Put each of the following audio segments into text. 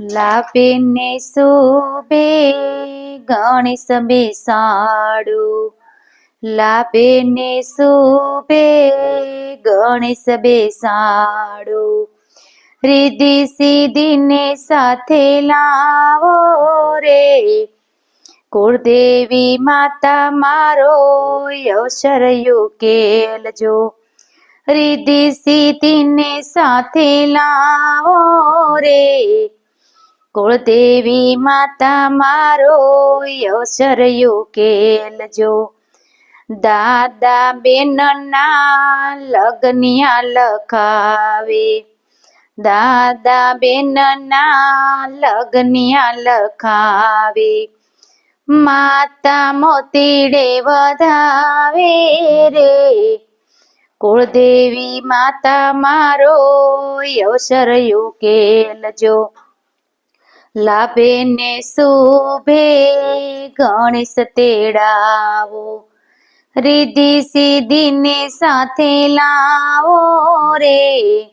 લાભીને શોભે, ગણેશ બેસાડું લાભીને શોભે, ગણેશ બેસાડું રિદ્ધિ સિદ્ધિને સાથે લાવો રે. કુળદેવી માતા મારો અવસર કેલજો રિદ્ધિ સિદ્ધિને સાથે લાવો રે. કુળદેવી માતા, મારો અવસર યુકેલજો દાદા બેનના લગ્નિયા લખાવે. દાદા બેનના લગ્નિયા લખાવે. માતા મોતીડે વધાવે રે. કુળદેવી માતા, મારો અવસર યુકેલજો લાભે ને શુભે, ગણેશ તેડાવો, રિદ્ધિ સિદ્ધિને સાથે લાવો રે.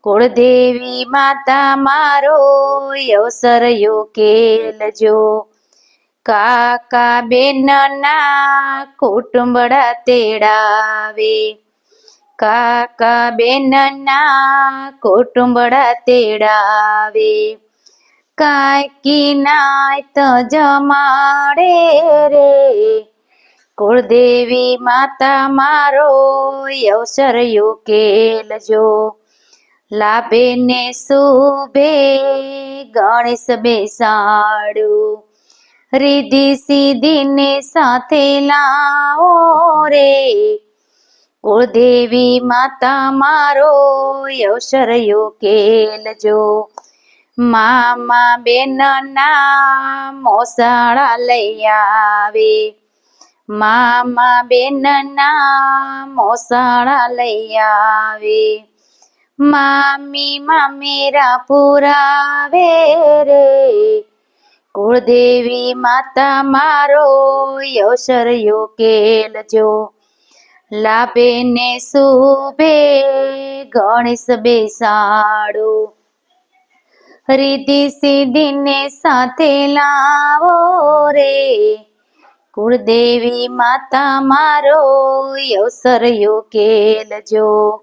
કુળદેવી માતા મારો અવસર યોકેલજો કાકા બેનના કુટુંબડા તેડાવે. કાકા બેનના કુટુંબડા તેડાવે. કાકી નાય તો જમાડે રે. કુળદેવી માતા મારો અવસર યુકેલજો લાભે ને શુભે, ગણેશ બેસાડું. રિધિ સિદ્ધિને સાથે લાવો રે. કુળદેવી માતા મારો અવસર યુકેલજો મામા બેન નામ મોસાળા લઈ આવે. મામા બેન નામ મોસાળા લઈ આવે મામી મામેરા પુરાવે રે કુળદેવી માતા મારો અવસર યુકેલજો. લાભે ને શુભે ગણેશ બેસાડો. રિદ્ધિ સિદ્ધિને સાથે લાવો રે. કુળદેવી માતા, મારો અવસર યોગેલજો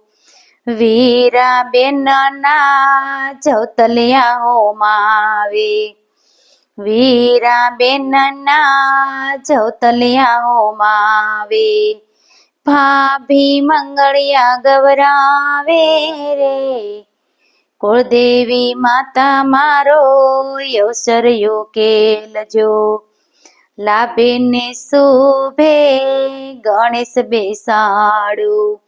વીરા બેનના જવતલિયા હોમાવે વીરા બેનના જવતલિયા હોમાવે ભાભી મંગળિયા ગવરાવે રે. કુળદેવી માતા મારો અવસર યુકેલજો લાભે ને શુભે, ગણેશ બેસાડું.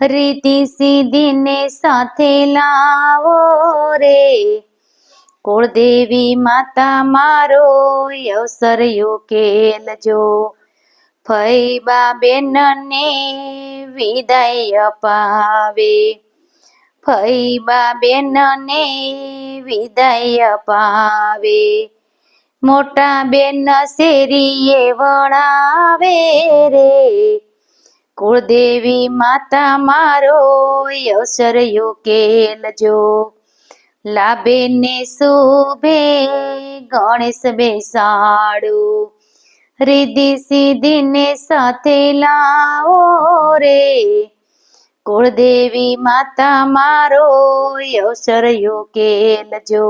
રીતિ સિદ્ધિને સાથે લાવો રે. કુળદેવી માતા મારો અવસર યુકેલજો ફૈબા બેનને વિદાય અપાવે. ફૈબા બેનને વિદાય અપાવે. મોટા બેન શેરીએ વણાવે રે. કુળદેવી માતા મારો અવસર યુકેલજો લાભે ને શુભે ગણેશ બેસાડું. રિદ્ધિ સિદ્ધિને સાથે લાવો રે. કુળદેવી માતા મારો અવસર યુકેલજો